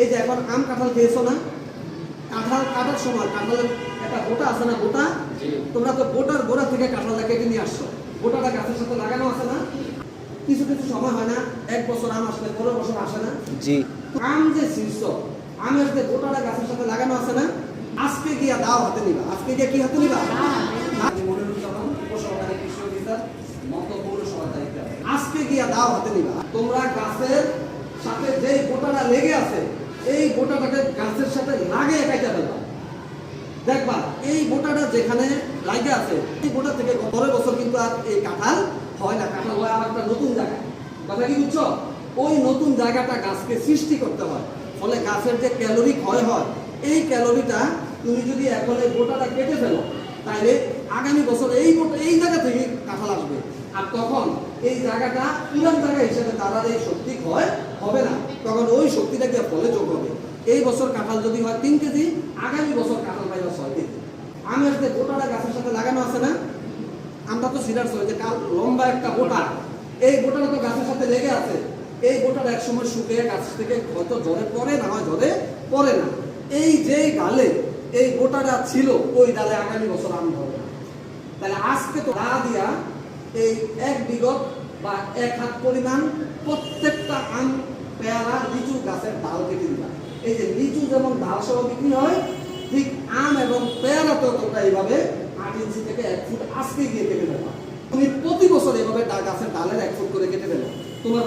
এই যে এখন আম কাঁঠাল খেয়েছো না? কাঁঠাল কাটার সময় কাঁঠালের একটা গোটা আছে না গোটা? তোমরা তো গোটার গোড়া থেকে কাঁঠালটা কেটে নিয়ে আসছো। গোটাটা গাছের সাথে লাগানো আছে না? কিছু কিছু সময় হয় না এক বছর আম আসলে পনেরো বছর আসে না। জি। আম যে শীর্ষ আমের যে গোটাটা গাছের সাথে লাগানো আছে না আজকে গিয়া দাও হাতে নিবা। আজকে গিয়া কি হাতে নিবা? পৌরসভার দায়িত্বে আছে। আজকে গিয়া দাও হাতে নিবা। তোমরা গাছের সাথে যে গোটাটা লেগে আছে এই গোটাটাকে গাছের সাথে লাগিয়ে কাইটা ফেলবা। দেখবা, এই গোটাটা যেখানে লাগে আছে, এই গোটা থেকে পরের বছর কিন্তু আর এই কাঁঠাল হয় না। কাঁঠাল হয় আর একটা নতুন জায়গায় কথা কি বুঝছ? ওই নতুন জায়গাটা গাছকে সৃষ্টি করতে হয়। ফলে গাছের যে ক্যালোরি ক্ষয় হয়, এই ক্যালোরিটা তুমি যদি এখন এই গোটাটা কেটে ফেলো তাহলে আগামী বছর এই গোটা এই জায়গা থেকে কাঁঠাল আসবে। আর তখন এই জায়গাটা পুরান জায়গা হিসেবে তার এই শক্তি ক্ষয় হবে না। তখন ওই শক্তিটা গিয়ে ফলে যোগ হবে। এই বছর কাঁঠাল যদি হয় তিন কেজি, আগামী বছর কাঁঠাল পাইবা ছয় কেজি। আমের যে গোটাটা গাছের সাথে লাগানো আছে না? আমরা তো সিরিয়াস হয়ে যে কাল লম্বা একটা গোটা। এই গোটাটা তো গাছের সাথে লেগে আছে। এই গোটাটা এক সময় শুকিয়ে গাছ থেকে হয়তো ঝরে পড়ে, না হয় ঝরে পড়ে না। এই যে ডালে এই গোটাটা ছিল, ওই ডালে আগামী বছর আম ধরবে না। তাহলে আজকে তো দা দিয়া এই এক বিগত বা এক হাত পরিমাণ প্রত্যেকটা আম পেয়ারা লিচু গাছের ডাল কেটে দিলাম এই যে লিচু যেমন ডাল সহ বিক্রি হয়, ঠিক আম এবং পেয়ারা তো তোমরা এইভাবে আট ইঞ্চি থেকে এক ফুট আজকে গিয়ে কেটে দেবা তুমি প্রতি বছর এইভাবে ডা- গাছের ডালের এক ফুট করে কেটে দেবে তোমার